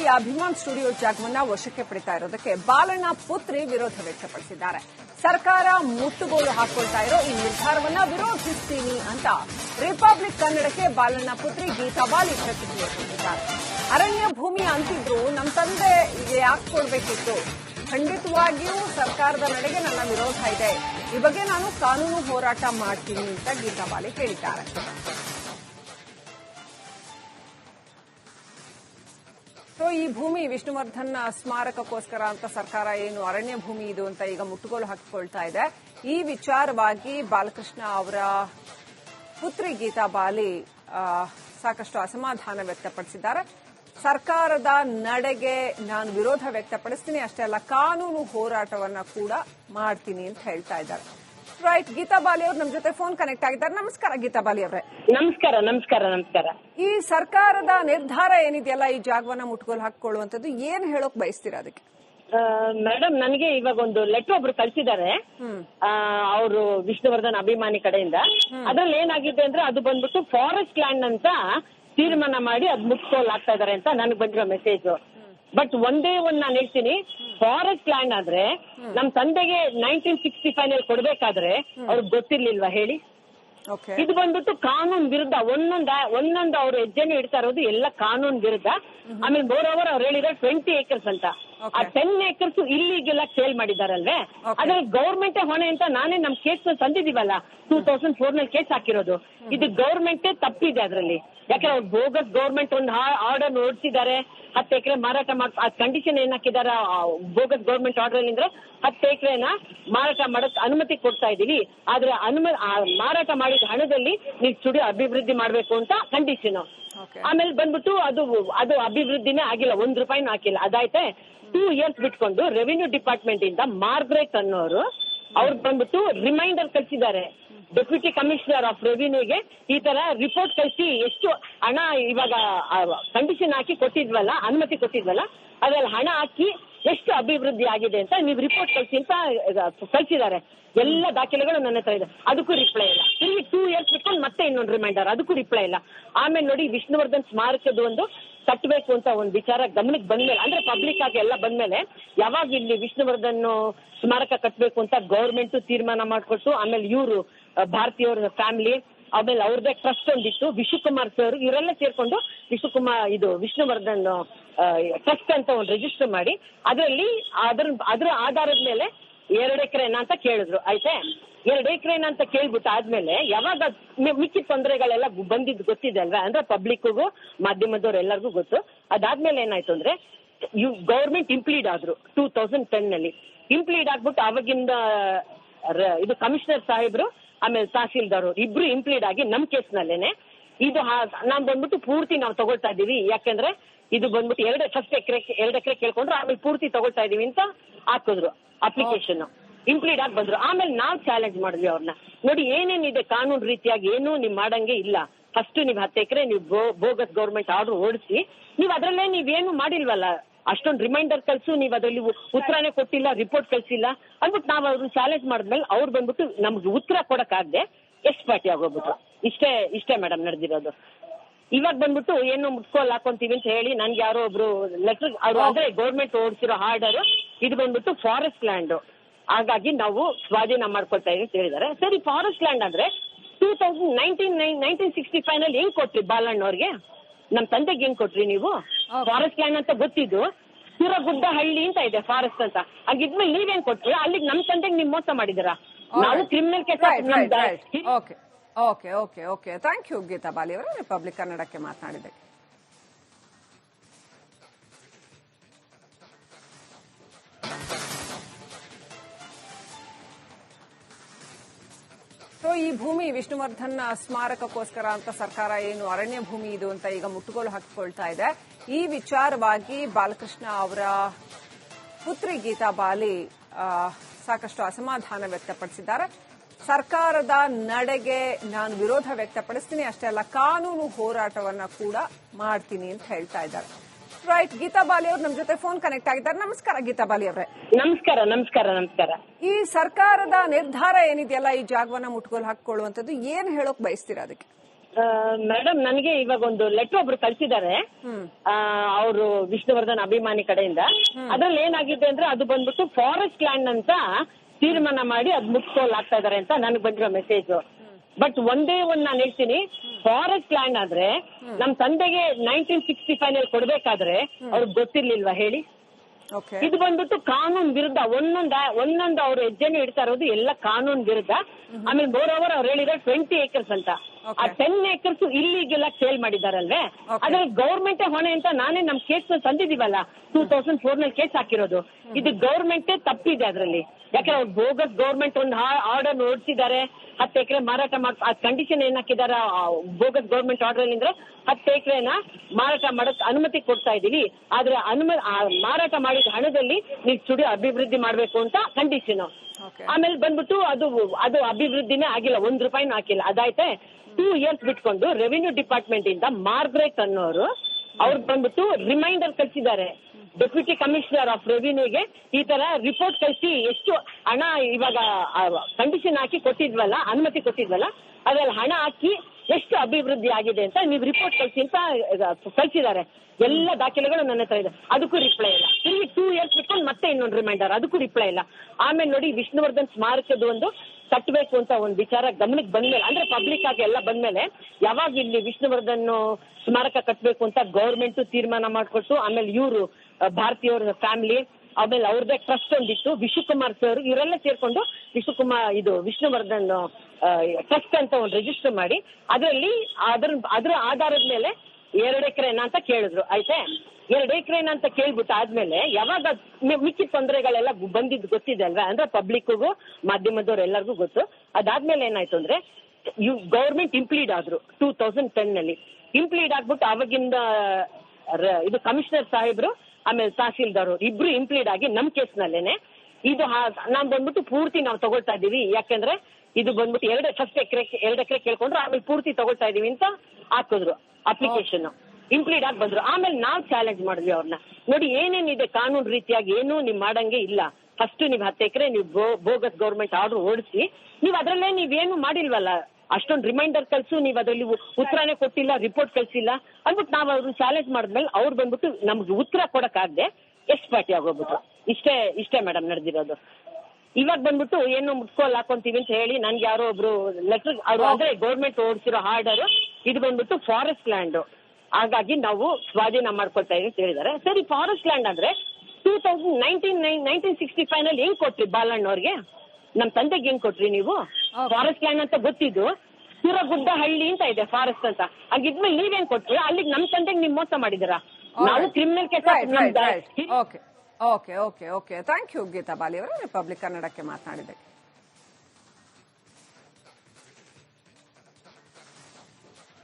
ಈ ಅಭಿಮಾನ್ ಸ್ಟುಡಿಯೋ ಜಾಗವನ್ನ ವಶಕ್ಕೆ ಪಡಿತಾ ಇರೋದಕ್ಕೆ ಬಾಲಣ್ಣ ಪುತ್ರಿ ವಿರೋಧ ವ್ಯಕ್ತಪಡಿಸಿದ್ದಾರೆ. ಸರ್ಕಾರ ಮುಟ್ಟುಗೋಲು ಹಾಕೊಳ್ತಾ ಇರೋ ಈ ನಿರ್ಧಾರವನ್ನ ವಿರೋಧಿಸ್ತೀನಿ ಅಂತ ರಿಪಬ್ಲಿಕ್ ಕನ್ನಡಕ್ಕೆ ಬಾಲಣ್ಣ ಪುತ್ರಿ ಗೀತಾ ಬಾಲಿ ಪ್ರತಿಕ್ರಿಯೆ ಕೊಟ್ಟಿದ್ದಾರೆ. ಅರಣ್ಯ ಭೂಮಿ ಅಂತಿದ್ರು ನಮ್ಮ ತಂದೆ ಯಾಕೆ ಕೊಡ್ಬೇಕಿತ್ತು? ಖಂಡಿತವಾಗಿಯೂ ಸರ್ಕಾರದ ನಡೆಗೆ ನನ್ನ ವಿರೋಧ ಇದೆ. ಈ ಬಗ್ಗೆ ನಾನು ಕಾನೂನು ಹೋರಾಟ ಮಾಡ್ತೀನಿ ಅಂತ ಗೀತಾ ಬಾಲಿ ಹೇಳಿದ್ದಾರೆ. ಸೊ ಈ ಭೂಮಿ ವಿಷ್ಣುವರ್ಧನ್ ಸ್ಮಾರಕಕ್ಕೋಸ್ಕರ ಅಂತ ಸರ್ಕಾರ ಏನು ಅರಣ್ಯ ಭೂಮಿ ಇದು ಅಂತ ಈಗ ಮುಟ್ಟುಗೋಲು ಹಾಕಿಕೊಳ್ತಾ ಇದೆ. ಈ ವಿಚಾರವಾಗಿ ಬಾಲಕೃಷ್ಣ ಅವರ ಪುತ್ರಿ ಗೀತಾ ಬಾಲಿ ಸಾಕಷ್ಟು ಅಸಮಾಧಾನ ವ್ಯಕ್ತಪಡಿಸಿದ್ದಾರೆ. ಸರ್ಕಾರದ ನಡೆಗೆ ನಾನು ವಿರೋಧ ವ್ಯಕ್ತಪಡಿಸ್ತೀನಿ. ಅಷ್ಟೇ ಅಲ್ಲ, ಕಾನೂನು ಹೋರಾಟವನ್ನ ಕೂಡ ಮಾಡ್ತೀನಿ ಅಂತ ಹೇಳ್ತಾ ಇದ್ದಾರೆ. ರೈಟ್ ಗೀತಾ ಬಾಲಿ ಅವರು ನಮ್ಮ ಜೊತೆ ಫೋನ್ ಕನೆಕ್ಟ್ ಆಗಿದ್ದಾರೆ. ನಮಸ್ಕಾರ ಗೀತಾ ಬಾಲಿ ಅವರೇ. ನಮಸ್ಕಾರ ನಮಸ್ಕಾರ ನಮಸ್ಕಾರ. ಈ ಸರ್ಕಾರದ ನಿರ್ಧಾರ ಏನಿದೆಯಲ್ಲ ಈ ಜಾಗವನ್ನ ಮುಟ್ಕೊಲ್ ಹಾಕೊಳ್ಳುವಂತದ್ದು ಏನ್ ಹೇಳೋಕ್ ಬಯಸ್ತೀರಾ ಅದಕ್ಕೆ? ಮೇಡಮ್ ನನಗೆ ಇವಾಗ ಒಂದು ಲೆಟರ್ ಒಬ್ರು ಕಳ್ಸಿದ್ದಾರೆ. ಅವರು ವಿಷ್ಣುವರ್ಧನ್ ಅಭಿಮಾನಿ ಕಡೆಯಿಂದ. ಅದ್ರಲ್ಲಿ ಏನಾಗಿದೆ ಅಂದ್ರೆ ಅದು ಬಂದ್ಬಿಟ್ಟು ಫಾರೆಸ್ಟ್ ಲ್ಯಾಂಡ್ ಅಂತ ತೀರ್ಮಾನ ಮಾಡಿ ಅದ್ ಮುಟ್ಕೋಲ್ ಆಗ್ತಾ ಇದಾರೆ ಅಂತ ನನಗೆ ಬಂದಿರೋ ಮೆಸೇಜ್ ಬಟ್ ಒಂದೇ ಒಂದ್ ನಾನು ಹೇಳ್ತೀನಿ ಫಾರೆಸ್ಟ್ ಲ್ಯಾಂಡ್ ಆದ್ರೆ ನಮ್ ತಂದೆಗೆ ನೈನ್ಟೀನ್ ಸಿಕ್ಸ್ಟಿ ಫೈವ್ನಲ್ಲಿ ಕೊಡ್ಬೇಕಾದ್ರೆ ಅವ್ರಿಗೆ ಗೊತ್ತಿರ್ಲಿಲ್ವಾ ಹೇಳಿ? ಇದು ಬಂದ್ಬಿಟ್ಟು ಕಾನೂನು ವಿರುದ್ಧ ಒಂದೊಂದ್ ಒಂದೊಂದು ಅವ್ರ ಹೆಜ್ಜೆನೂ ಇಡ್ತಾ ಇರೋದು ಎಲ್ಲ ಕಾನೂನು ವಿರುದ್ಧ. ಆಮೇಲೆ ಮೋರ್ ಓವರ್ ಅವ್ರು ಹೇಳಿರೋ ಟ್ವೆಂಟಿ ಏಕರ್ಸ್ ಅಂತ. ಆ ಟೆನ್ ಏಕರ್ಸ್ ಇಲ್ಲಿಗೆಲ್ಲ ಸೇಲ್ ಮಾಡಿದಾರಲ್ವೇ? ಅದ್ರಲ್ಲಿ ಗೌರ್ಮೆಂಟ್ ಹೊಣೆ ಅಂತ ನಾನೇ ನಮ್ ಕೇಸ್ ತಂದಿದೀವಲ್ಲ ಟೂ ತೌಸಂಡ್ ಫೋರ್ನಲ್ಲಿ ಕೇಸ್ ಹಾಕಿರೋದು. ಇದು ಗೌರ್ಮೆಂಟ್ ತಪ್ಪಿದೆ ಅದ್ರಲ್ಲಿ. ಯಾಕಂದ್ರೆ ಅವ್ರು ಬೋಗಸ್ ಗೌರ್ಮೆಂಟ್ ಒಂದು ಆರ್ಡರ್ ಓಡಿಸಿದ್ದಾರೆ ಹತ್ತು ಎಕರೆ ಮಾರಾಟ ಮಾಡ್ ಆ ಕಂಡೀಷನ್ ಏನ್ ಹಾಕಿದಾರ ಬೋಗಸ್ ಗೌರ್ಮೆಂಟ್ ಆರ್ಡರ್ ಅಂದ್ರೆ ಹತ್ತು ಎಕರೆನ ಮಾರಾಟ ಮಾಡಕ್ ಅನುಮತಿ ಕೊಡ್ತಾ ಇದೀವಿ ಆದ್ರೆ ಅನುಮ ಆ ಮಾರಾಟ ಮಾಡಿದ ಹಣದಲ್ಲಿ ನೀವು ಸ್ಟುಡಿಯೋ ಅಭಿವೃದ್ಧಿ ಮಾಡ್ಬೇಕು ಅಂತ ಕಂಡೀಷನ್ ಆಮೇಲೆ ಬಂದ್ಬಿಟ್ಟು ಅದು ಅದು ಅಭಿವೃದ್ಧಿನೇ ಆಗಿಲ್ಲ. ಒಂದ್ ರೂಪಾಯಿನೂ ಹಾಕಿಲ್ಲ. ಅದಾಯ್ತೆ? ಟೂ ಇಯರ್ಸ್ ಬಿಟ್ಕೊಂಡು ರೆವಿನ್ಯೂ ಡಿಪಾರ್ಟ್ಮೆಂಟ್ ಇಂದ ಮಾರ್ಗ್ರೆಟ್ ಅನ್ನೋರು ಅವ್ರಿಗೆ ಬಂದ್ಬಿಟ್ಟು ರಿಮೈಂಡರ್ ಕಳ್ಸಿದ್ದಾರೆ. ಡೆಪ್ಯೂಟಿ ಕಮಿಷನರ್ ಆಫ್ ರೆವಿನ್ಯೂಗೆ ಈ ತರ ರಿಪೋರ್ಟ್ ಕಳಿಸಿ ಎಷ್ಟು ಹಣ ಇವಾಗ ಕಂಡೀಷನ್ ಹಾಕಿ ಕೊಟ್ಟಿದ್ವಲ್ಲ, ಅನುಮತಿ ಕೊಟ್ಟಿದ್ವಲ್ಲ, ಅದ್ರಲ್ಲಿ ಹಣ ಹಾಕಿ ಎಷ್ಟು ಅಭಿವೃದ್ಧಿ ಆಗಿದೆ ಅಂತ ನೀವು ರಿಪೋರ್ಟ್ ಕಳಿಸಿ ಅಂತ ಕಳಿಸಿದ್ದಾರೆ. ಎಲ್ಲ ದಾಖಲೆಗಳು ನನ್ನ ಹತ್ರ ಇದೆ. ಅದಕ್ಕೂ ರಿಪ್ಲೈ ಇಲ್ಲ. ತಿರುಗಿ ಟೂ ಇಯರ್ಸ್ ಬಿಟ್ಕೊಂಡು ಮತ್ತೆ ಇನ್ನೊಂದು ರಿಮೈಂಡರ್ ಅದಕ್ಕೂ ರಿಪ್ಲೈ ಇಲ್ಲ. ಆಮೇಲೆ ನೋಡಿ ವಿಷ್ಣುವರ್ಧನ್ ಸ್ಮಾರಕದ ಒಂದು ಕಟ್ಟಬೇಕು ಅಂತ ಒಂದು ವಿಚಾರ ಗಮನಕ್ಕೆ ಬಂದ್ಮೇಲೆ, ಅಂದ್ರೆ ಪಬ್ಲಿಕ್ ಆಗಿ ಎಲ್ಲ ಬಂದ್ಮೇಲೆ, ಯಾವಾಗ ಇಲ್ಲಿ ವಿಷ್ಣುವರ್ಧನ್ ಸ್ಮಾರಕ ಕಟ್ಟಬೇಕು ಅಂತ ಗೌರ್ಮೆಂಟ್ ತೀರ್ಮಾನ ಮಾಡಿಕೊಟ್ಟು, ಆಮೇಲೆ ಇವರು ಭಾರತೀಯವ್ರ ಫ್ಯಾಮಿಲಿ ಆಮೇಲೆ ಅವ್ರದ್ದೇ ಟ್ರಸ್ಟ್ ಒಂದಿತ್ತು. ವಿಶ್ವಕುಮಾರ್ ಸರ್ ಇವರೆಲ್ಲ ಸೇರ್ಕೊಂಡು ವಿಶ್ವಕುಮಾರ್ ಇದು ವಿಷ್ಣುವರ್ಧನ್ ಟ್ರಸ್ಟ್ ಅಂತ ಒಂದು ರಿಜಿಸ್ಟರ್ ಮಾಡಿ, ಅದರಲ್ಲಿ ಅದ್ರ ಅದ್ರ ಆಧಾರದ ಮೇಲೆ ಎರಡು ಎಕರೆನ ಅಂತ ಕೇಳಿದ್ರು. ಆಯ್ತೆ? ಎರಡು ಎಕರೆನ ಅಂತ ಕೇಳ್ಬಿಟ್ಟು ಆದ್ಮೇಲೆ ಯಾವಾಗ ಮಿಕ್ಕಿ ತೊಂದರೆಗಳೆಲ್ಲ ಬಂದಿದ್ದು ಗೊತ್ತಿದೆ ಅಲ್ವಾ? ಅಂದ್ರೆ ಪಬ್ಲಿಕ್ಗೂ ಮಾಧ್ಯಮದವ್ರು ಎಲ್ಲರಿಗೂ ಗೊತ್ತು. ಅದಾದ್ಮೇಲೆ ಏನಾಯ್ತು ಅಂದ್ರೆ ಇವ್ ಗೌರ್ಮೆಂಟ್ ಇಂಪ್ಲೀಡ್ ಆದ್ರು ಟೂ ತೌಸಂಡ್ ಟೆನ್ನಲ್ಲಿ. ಇಂಪ್ಲೀಡ್ ಆಗ್ಬಿಟ್ಟು ಅವಾಗಿಂದ ಇದು ಕಮಿಷನರ್ ಸಾಹೇಬ್ರು ಆಮೇಲೆ ತಹಸೀಲ್ದಾರ್ ಇಬ್ರು ಇಂಪ್ಲೀಡ್ ಆಗಿ ನಮ್ ಕೇಸ್ನಲ್ಲೇನೆ. ಇದು ನಾವ್ ಬಂದ್ಬಿಟ್ಟು ಪೂರ್ತಿ ನಾವು ತಗೊಳ್ತಾ ಇದೀವಿ. ಯಾಕಂದ್ರೆ ಇದು ಬಂದ್ಬಿಟ್ಟು ಎರಡು ಫಸ್ಟ್ ಎಕರೆ, ಎರಡು ಎಕರೆ ಕೇಳ್ಕೊಂಡ್ರು, ಆಮೇಲೆ ಪೂರ್ತಿ ತಗೊಳ್ತಾ ಇದೀವಿ ಅಂತ ಹಾಕಿದ್ರು ಅಪ್ಲಿಕೇಶನ್ ಇಂಪ್ಲೀಡ್ ಆಗಿ ಬಂದ್ರು. ಆಮೇಲೆ ನಾವ್ ಚಾಲೆಂಜ್ ಮಾಡಿದ್ವಿ ಅವ್ರನ್ನ ನೋಡಿ ಏನೇನಿದೆ ಕಾನೂನು ರೀತಿಯಾಗಿ ಏನೂ ನೀವ್ ಮಾಡಂಗೆ ಇಲ್ಲ. ಫಸ್ಟ್ ನೀವ್ ಹತ್ತು ಎಕರೆ, ನೀವು ಬೋಗಸ್ ಗೌರ್ಮೆಂಟ್ ಆರ್ಡರ್ ಓಡಿಸಿ, ನೀವ್ ಅದ್ರಲ್ಲೇ ನೀವೇನು ಮಾಡಿಲ್ವಲ್ಲ? ಅಷ್ಟೊಂದು ರಿಮೈಂಡರ್ ಕಳಿಸು ನೀವು ಅದರಲ್ಲಿ ಉತ್ತರನೇ ಕೊಟ್ಟಿಲ್ಲ ರಿಪೋರ್ಟ್ ಕಳಿಸಿಲ್ಲ. ಅಂದ್ಬಿಟ್ಟು ನಾವು ಅವ್ರನ್ನ ಚಾಲೆಂಜ್ ಮಾಡಿದ್ಮೇಲೆ ಅವ್ರು ಬಂದ್ಬಿಟ್ಟು ನಮ್ಗೆ ಉತ್ತರ ಕೊಡಕ್ಕಾಗದೆ ಎಷ್ಟು ಪಾರ್ಟಿ ಆಗೋಗ್ಬಿಟ್ರು. ಇಷ್ಟೇ ಇಷ್ಟೇ ಮೇಡಮ್ ನಡೆದಿರೋದು. ಇವಾಗ ಬಂದ್ಬಿಟ್ಟು ಏನು ಮುಟ್ಕೋಲ್ ಹಾಕೊಂತೀವಿ ಅಂತ ಹೇಳಿ ನನ್ಗೆ ಯಾರೋ ಒಬ್ರು ಲೆಟರ್ ಅವ್ರು ಅಂದ್ರೆ ಗೌರ್ಮೆಂಟ್ ಓಡಿಸಿರೋ ಆರ್ಡರ್ ಇದು ಬಂದ್ಬಿಟ್ಟು ಫಾರೆಸ್ಟ್ ಲ್ಯಾಂಡ್ ಹಾಗಾಗಿ ನಾವು ಸ್ವಾಧೀನ ಮಾಡ್ಕೊಳ್ತಾ ಇದೀವಿ ಅಂತ ಹೇಳಿದ್ದಾರೆ ಸರಿ ಫಾರೆಸ್ಟ್ ಲ್ಯಾಂಡ್ ಅಂದ್ರೆ two thousand nineteen nineteen sixty ಫೈವ್ನಲ್ಲಿ ಹೆಂಗ್ ಕೊಟ್ರಿ ಬಾಲಣ್ಣವ್ರಿಗೆ? ನಮ್ ತಂದೆಗೆ ಏನ್ ಕೊಟ್ರಿ ನೀವು? ಫಾರೆಸ್ಟ್ ಲ್ಯಾಂಡ್ ಅಂತ ಗೊತ್ತಿದ್ದು. ಗುಡ್ಡ ಹಳ್ಳಿ ಅಂತ ಇದೆ ಫಾರೆಸ್ಟ್ ಅಂತ. ಹಾಗಿದ್ಮೇಲೆ ನೀವೇನ್ ಕೊಟ್ರಿ? ಅಲ್ಲಿಗೆ ನಮ್ ತಂದೆಗೆ ನಿಮ್ ಮೋಸ ಮಾಡಿದಿರಾ ನಾವು criminal case okay okay okay okay thank you Geeta Bali ಅವರು ರಿಪಬ್ಲಿಕ್ ಕನ್ನಡಕ್ಕೆ ಮಾತನಾಡಿದ್ದಕ್ಕೆ ಸೊ ಈ ಭೂಮಿ ವಿಷ್ಣುವರ್ಧನ್ ಸ್ಮಾರಕಕ್ಕೋಸ್ಕರ ಅಂತ ಸರ್ಕಾರ ಏನು ಅರಣ್ಯ ಭೂಮಿ ಇದು ಅಂತ ಈಗ ಮುಟ್ಟುಗೋಲು ಹಾಕಿಕೊಳ್ತಾ ಇದೆ. ಈ ವಿಚಾರವಾಗಿ ಬಾಲಕೃಷ್ಣ ಅವರ ಪುತ್ರಿ ಗೀತಾ ಬಾಲಿ ಸಾಕಷ್ಟು ಅಸಮಾಧಾನ ವ್ಯಕ್ತಪಡಿಸಿದ್ದಾರೆ. ಸರ್ಕಾರದ ನಡೆಗೆ ನಾನು ವಿರೋಧ ವ್ಯಕ್ತಪಡಿಸ್ತೀನಿ. ಅಷ್ಟೇ ಅಲ್ಲ, ಕಾನೂನು ಹೋರಾಟವನ್ನ ಕೂಡ ಮಾಡ್ತೀನಿ ಅಂತ ಹೇಳ್ತಾ ಇದ್ದಾರೆ. ರೈಟ್ ಗೀತಾ ಬಾಲಿ ಅವರು ನಮ್ ಜೊತೆ ಫೋನ್ ಕನೆಕ್ಟ್ ಆಗಿದ್ದಾರೆ. ನಮಸ್ಕಾರ ಗೀತಾ ಬಾಲಿ ಅವರೇ. ನಮಸ್ಕಾರ ನಮಸ್ಕಾರ ನಮಸ್ಕಾರ. ಈ ಸರ್ಕಾರದ ನಿರ್ಧಾರ ಏನಿದೆಯಲ್ಲ ಈ ಜಾಗವನ್ನ ಮುಟ್ಗೋಲು ಹಾಕೊಳ್ಳುವಂತದ್ದು ಏನ್ ಹೇಳೋಕ್ ಬಯಸ್ತೀರಾ ಅದಕ್ಕೆ? ಮೇಡಮ್ ನನಗೆ ಇವಾಗ ಒಂದು ಲೆಟರ್ ಒಬ್ರು ಕಳ್ಸಿದ್ದಾರೆ. ಅವರು ವಿಷ್ಣುವರ್ಧನ್ ಅಭಿಮಾನಿ ಕಡೆಯಿಂದ. ಅದ್ರಲ್ಲಿ ಏನಾಗಿದೆ ಅಂದ್ರೆ ಅದು ಬಂದ್ಬಿಟ್ಟು ಫಾರೆಸ್ಟ್ ಲ್ಯಾಂಡ್ ಅಂತ ತೀರ್ಮಾನ ಮಾಡಿ ಅದ್ ಮುಟ್ಕೋಲ್ ಆಗ್ತಾ ಇದಾರೆ ಅಂತ ನನಗೆ ಬಂದಿರೋ ಮೆಸೇಜ್ ಬಟ್ ಒಂದೇ ಒಂದ್ ನಾನು ಹೇಳ್ತೀನಿ ಫಾರೆಸ್ಟ್ ಲ್ಯಾಂಡ್ ಆದ್ರೆ ನಮ್ ತಂದೆಗೆ ನೈನ್ಟೀನ್ ಸಿಕ್ಸ್ಟಿ ಫೈವ್ನಲ್ಲಿ ಕೊಡ್ಬೇಕಾದ್ರೆ ಅವ್ರಿಗೆ ಗೊತ್ತಿರ್ಲಿಲ್ವಾ ಹೇಳಿ? ಇದು ಬಂದ್ಬಿಟ್ಟು ಕಾನೂನು ವಿರುದ್ಧ ಒಂದೊಂದ್ ಒಂದೊಂದು ಅವ್ರ ಹೆಜ್ಜೆನೂ ಇಡ್ತಾ ಇರೋದು ಎಲ್ಲ ಕಾನೂನು ವಿರುದ್ಧ. ಆಮೇಲೆ ಮೋರ್ ಓವರ್ ಅವ್ರು ಹೇಳಿದ್ರೆ ಟ್ವೆಂಟಿ ಏಕರ್ಸ್ ಅಂತ. ಟೆನ್ ಏಕರ್ಸ್ ಇಲ್ಲಿಗೆಲ್ಲ ಸೇಲ್ ಮಾಡಿದಾರಲ್ವೇ. ಅದ್ರಲ್ಲಿ ಗೌರ್ಮೆಂಟ್ ಹೊಣೆ ಅಂತ ನಾನೇ ನಮ್ ಕೇಸ್ ತಂದಿದೀವಲ್ಲ ಟೂ ತೌಸಂಡ್ ಫೋರ್ನಲ್ಲಿ ಕೇಸ್ ಹಾಕಿರೋದು. ಇದು ಗೌರ್ಮೆಂಟ್ ತಪ್ಪಿದೆ ಅದ್ರಲ್ಲಿ. ಯಾಕಂದ್ರೆ ಅವ್ರು ಬೋಗಸ್ ಗೌರ್ಮೆಂಟ್ ಒಂದು ಆರ್ಡರ್ ಹೊರಡಿಸಿದ್ದಾರೆ ಹತ್ತು ಎಕರೆ ಮಾರಾಟ ಮಾಡ್ ಆ ಕಂಡೀಷನ್ ಏನ್ ಹಾಕಿದಾರ ಬೋಗಸ್ ಗೌರ್ಮೆಂಟ್ ಆರ್ಡರ್ ಅಂದ್ರೆ ಹತ್ತು ಎಕರೆನ ಮಾರಾಟ ಮಾಡಕ್ ಅನುಮತಿ ಕೊಡ್ತಾ ಇದೀವಿ ಆದ್ರೆ ಅನುಮ ಆ ಮಾರಾಟ ಮಾಡಿದ ಹಣದಲ್ಲಿ ನೀವು ಸ್ಟುಡಿಯೋ ಅಭಿವೃದ್ಧಿ ಮಾಡ್ಬೇಕು ಅಂತ ಕಂಡೀಷನ್ ಆಮೇಲೆ ಬಂದ್ಬಿಟ್ಟು ಅದು ಅದು ಅಭಿವೃದ್ಧಿನೇ ಆಗಿಲ್ಲ. ಒಂದ್ ರೂಪಾಯಿನೂ ಹಾಕಿಲ್ಲ. ಅದಾಯ್ತೆ? ಟೂ ಇಯರ್ಸ್ ಬಿಟ್ಕೊಂಡು ರೆವಿನ್ಯೂ ಡಿಪಾರ್ಟ್ಮೆಂಟ್ ಇಂದ ಮಾರ್ಗ್ರೆಟ್ ಅನ್ನೋರು ಅವ್ರು ಬಂದ್ಬಿಟ್ಟು ರಿಮೈಂಡರ್ ಕಳ್ಸಿದ್ದಾರೆ. ಡೆಪ್ಯೂಟಿ ಕಮಿಷನರ್ ಆಫ್ ರೆವಿನ್ಯೂಗೆ ಈ ತರ ರಿಪೋರ್ಟ್ ಕಳಿಸಿ ಎಷ್ಟು ಹಣ ಇವಾಗ ಕಂಡೀಷನ್ ಹಾಕಿ ಕೊಟ್ಟಿದ್ವಲ್ಲ, ಅನುಮತಿ ಕೊಟ್ಟಿದ್ವಲ್ಲ, ಅದ್ರಲ್ಲಿ ಹಣ ಹಾಕಿ ಎಷ್ಟು ಅಭಿವೃದ್ಧಿ ಆಗಿದೆ ಅಂತ ನೀವು ರಿಪೋರ್ಟ್ ಕಳಿಸಿ ಅಂತ ಕಳಿಸಿದ್ದಾರೆ. ಎಲ್ಲ ದಾಖಲೆಗಳು ನನ್ನ ಹತ್ರ ಇದೆ. ಅದಕ್ಕೂ ರಿಪ್ಲೈ ಇಲ್ಲ. ತಿರುಗಿ ಟೂ ಇಯರ್ಸ್ ಬಿಟ್ಕೊಂಡು ಮತ್ತೆ ಇನ್ನೊಂದು ರಿಮೈಂಡರ್ ಅದಕ್ಕೂ ರಿಪ್ಲೈ ಇಲ್ಲ. ಆಮೇಲೆ ನೋಡಿ ವಿಷ್ಣುವರ್ಧನ್ ಸ್ಮಾರಕದ ಒಂದು ಕಟ್ಟಬೇಕು ಅಂತ ಒಂದು ವಿಚಾರ ಗಮನಕ್ಕೆ ಬಂದ್ಮೇಲೆ, ಅಂದ್ರೆ ಪಬ್ಲಿಕ್ ಆಗಿ ಎಲ್ಲ ಬಂದ್ಮೇಲೆ, ಯಾವಾಗ ಇಲ್ಲಿ ವಿಷ್ಣುವರ್ಧನ್ ಸ್ಮಾರಕ ಕಟ್ಟಬೇಕು ಅಂತ ಗೌರ್ಮೆಂಟ್ ತೀರ್ಮಾನ ಮಾಡಿಕೊಟ್ಟು ಆಮೇಲೆ ಇವರು ಭಾರತೀಯವ್ರ ಫ್ಯಾಮಿಲಿ ಆಮೇಲೆ ಅವ್ರದ್ದೇ ಟ್ರಸ್ಟ್ ಒಂದಿತ್ತು. ವಿಶ್ವಕುಮಾರ್ ಸರ್ ಇವರೆಲ್ಲ ಸೇರ್ಕೊಂಡು ವಿಶ್ವಕುಮಾರ್ ಇದು ವಿಷ್ಣುವರ್ಧನ್ ಟ್ರಸ್ಟ್ ಅಂತ ಒಂದು ರಿಜಿಸ್ಟರ್ ಮಾಡಿ, ಅದರಲ್ಲಿ ಅದ್ರ ಅದ್ರ ಆಧಾರದ ಮೇಲೆ ಎರಡು ಎಕರೆನ ಅಂತ ಕೇಳಿದ್ರು. ಆಯ್ತಾ? ಎರಡು ಎಕರೆನ ಅಂತ ಕೇಳ್ಬಿಟ್ಟು ಆದ್ಮೇಲೆ ಯಾವಾಗ ಮಿಕ್ಕಿ ಮಿಕ್ಕಿದ ತೊಂದರೆಗಳೆಲ್ಲ ಬಂದಿದ್ದು ಗೊತ್ತಿದೆ ಅಲ್ವಾ? ಅಂದ್ರೆ ಪಬ್ಲಿಕ್ಗೂ ಮಾಧ್ಯಮದವ್ರು ಎಲ್ಲರಿಗೂ ಗೊತ್ತು. ಅದಾದ್ಮೇಲೆ ಏನಾಯ್ತು ಅಂದ್ರೆ ಇವ್ ಗೌರ್ಮೆಂಟ್ ಇಂಪ್ಲೀಡ್ ಆದ್ರು ಟೂ ತೌಸಂಡ್ ಟೆನ್ನಲ್ಲಿ. ಇಂಪ್ಲೀಡ್ ಆಗ್ಬಿಟ್ಟು ಅವಾಗಿಂದ ಇದು ಕಮಿಷನರ್ ಸಾಹೇಬ್ರು ಆಮೇಲೆ ತಹಸೀಲ್ದಾರ್ ಇಬ್ರು ಇಂಪ್ಲೀಡ್ ಆಗಿ ನಮ್ ಕೇಸ್ನಲ್ಲೇನೆ. ಇದು ನಾನ್ ಬಂದ್ಬಿಟ್ಟು ಪೂರ್ತಿ ನಾವು ತಗೊಳ್ತಾ ಇದೀವಿ ಯಾಕಂದ್ರೆ ಇದು ಬಂದ್ಬಿಟ್ಟು ಎರಡು ಫಸ್ಟ್ ಎಕರೆ, ಎರಡು ಎಕರೆ ಕೇಳ್ಕೊಂಡ್ರು, ಆಮೇಲೆ ಪೂರ್ತಿ ತಗೊಳ್ತಾ ಇದೀವಿ ಅಂತ ಹಾಕಿದ್ರು ಅಪ್ಲಿಕೇಶನ್ ಇಂಪ್ಲೀಡ್ ಆಗಿ ಬಂದ್ರು. ಆಮೇಲೆ ನಾವು ಚಾಲೆಂಜ್ ಮಾಡಿದ್ವಿ ಅವ್ರನ್ನ ನೋಡಿ ಏನೇನಿದೆ ಕಾನೂನು ರೀತಿಯಾಗಿ, ಏನು ನೀವ್ ಮಾಡಂಗೆ ಇಲ್ಲ. ಫಸ್ಟ್ ನೀವ್ ಹತ್ತು ಎಕರೆ, ನೀವು ಬೋಗಸ್ ಗೌರ್ಮೆಂಟ್ ಆರ್ಡರ್ ಓಡಿಸಿ, ನೀವ್ ಅದ್ರಲ್ಲೇ ನೀವೇನು ಮಾಡಿಲ್ವಲ್ಲ? ಅಷ್ಟೊಂದು ರಿಮೈಂಡರ್ ಕಳ್ಸು ನೀವು ಅದರಲ್ಲಿ ಉತ್ತರನೇ ಕೊಟ್ಟಿಲ್ಲ ರಿಪೋರ್ಟ್ ಕಳ್ಸಿಲ್ಲ ಅಂದ್ಬಿಟ್ಟು ನಾವು ಅವ್ರನ್ನ ಚಾಲೆಂಜ್ ಮಾಡಿದ್ಮೇಲೆ ಅವ್ರು ಬಂದ್ಬಿಟ್ಟು ನಮ್ಗೆ ಉತ್ತರ ಕೊಡಕ್ಕಾಗದೆ ಎಷ್ಟು ಪಾರ್ಟಿ ಆಗೋಗ್ಬಿಟ್ರು. ಇಷ್ಟೇ ಇಷ್ಟೇ ಮೇಡಮ್ ನಡೆದಿರೋದು. ಇವಾಗ ಬಂದ್ಬಿಟ್ಟು ಏನು ಮುಟ್ಕೋಲ್ ಹಾಕೊಂತೀವಿ ಅಂತ ಹೇಳಿ ನನ್ಗೆ ಯಾರೋ ಒಬ್ರು ಲೆಟರ್ ಅವ್ರು ಅಂದ್ರೆ ಗೌರ್ಮೆಂಟ್ ಓಡಿಸಿರೋ ಆರ್ಡರ್ ಇದು ಬಂದ್ಬಿಟ್ಟು ಫಾರೆಸ್ಟ್ ಲ್ಯಾಂಡ್ ಹಾಗಾಗಿ ನಾವು ಸ್ವಾಧೀನ ಮಾಡ್ಕೊಳ್ತಾ ಇದೀವಿ ಅಂತ ಹೇಳಿದ್ದಾರೆ ಸರಿ ಫಾರೆಸ್ಟ್ ಲ್ಯಾಂಡ್ ಅಂದ್ರೆ two thousand nineteen nineteen sixty ಫೈವ್ನಲ್ಲಿ ಹೆಂಗ್ ಕೊಟ್ರಿ ಬಾಲಣ್ಣವ್ರಿಗೆ? ನಮ್ ತಂದೆಗೆ ಹೆಂಗ್ ಕೊಟ್ರಿ ನೀವು? ಫಾರೆಸ್ಟ್ ಲ್ಯಾಂಡ್ ಅಂತ ಗೊತ್ತಿದ್ದು ಗುಡ್ಡ ಹಳ್ಳಿ ಅಂತ ಇದೆ ಫಾರೆಸ್ಟ್ ಅಂತ. ಹಾಗಿದ್ಮೇಲೆ ನೀವೇನ್ ಕೊಟ್ರಿ? ಅಲ್ಲಿಗೆ ನಮ್ ತಂದೆಗೆ ನಿಮ್ ಮೋಸ ಮಾಡಿದಿರಾ ನಾವು criminal case okay okay okay okay thank you Geeta Bali ಅವರು ರಿಪಬ್ಲಿಕ್ ಕನ್ನಡಕ್ಕೆ ಮಾತನಾಡಿದೆ